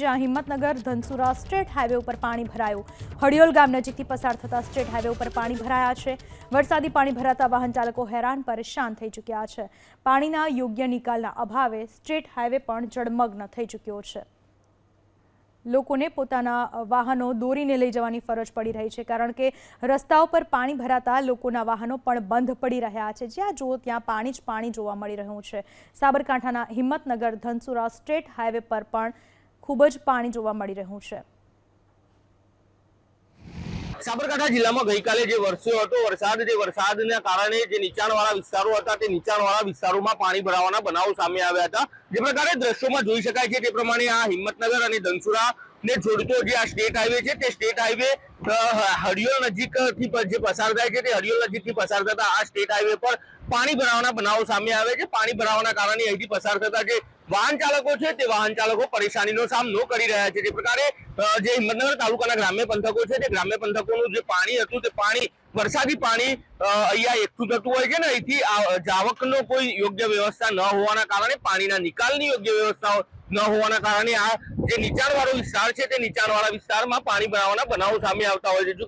જ્યાં Himmatnagar, Dhansura state highway ઉપર પાણી ભરાયું. હડિયોલ ગામ નજીકથી પસાર થતા સ્ટેટ હાઈવે ઉપર પાણી ભરાયા છે. વરસાદી પાણી ભરાતા વાહન ચાલકો હેરાન, પરેશાન થઈ ચૂક્યા છે. પાણીના યોગ્ય નિકાલના અભાવે સ્ટેટ હાઈવે પણ જળમગ્ન થઈ ચૂક્યો છે. લોકોને પોતાના વાહનો દોરીને લઈ જવાની ફરજ પડી રહી છે, કારણ કે રસ્તાઓ પર પાણી ભરાતા લોકોના વાહનો પણ બંધ પડી રહ્યા છે. જ્યાં જુઓ ત્યાં પાણી જ પાણી જોવા મળી રહ્યું છે. સાબરકાંઠાના હિંમતનગર, ધનસુરા સ્ટેટ હાઈવે પર પણ ખૂબ જ પાણી જોવા મળી રહ્યું છે. સાબરકાંઠા જિલ્લામાં ગઈકાલે જે વરસ્યો હતો, વરસાદ, જે વરસાદના કારણે જે નીચાણવાળા વિસ્તારો હતા, તે નીચાણવાળા વિસ્તારોમાં પાણી ભરાવાના બનાવો સામે આવ્યા હતા. જે પ્રકારે દ્રશ્યોમાં જોઈ શકાય છે તે પ્રમાણે આ હિંમતનગર અને ધનસુરા ને જોડતો જે આ સ્ટેટ હાઈવે છે, તે સ્ટેટ હાઈવે હરિયોલ નજીકથી જે પસાર થાય છે તે હરિયોલ નજીકથી પસાર થતા આ સ્ટેટ હાઈવે પર પાણી ભરાવાના બનાવો સામે આવે છે. પાણી ભરાવાના કારણે અહીંથી પસાર થતા જે વાહન ચાલકો છે તે વાહન ચાલકો પરેશાનીનો સામનો કરી રહ્યા છે. તે પ્રકારે જે હિંમતનગર તાલુકાના ગ્રામ્ય પંથકો છે તે ગ્રામ્ય પંથકોનું જે પાણી હતું તે પાણી, વરસાદી પાણી અહીંયા એકઠું થતું હોય છે ને, અહીંથી જાવકનો કોઈ યોગ્ય વ્યવસ્થા ન હોવાના કારણે પાણીના નિકાલની યોગ્ય વ્યવસ્થા ન હોવાના કારણે આ જે નીચાણવાળો વિસ્તાર છે તે નીચાણવાળા વિસ્તારમાં પાણી ભરાવાના બનાવો સામે આવતા હોય છે.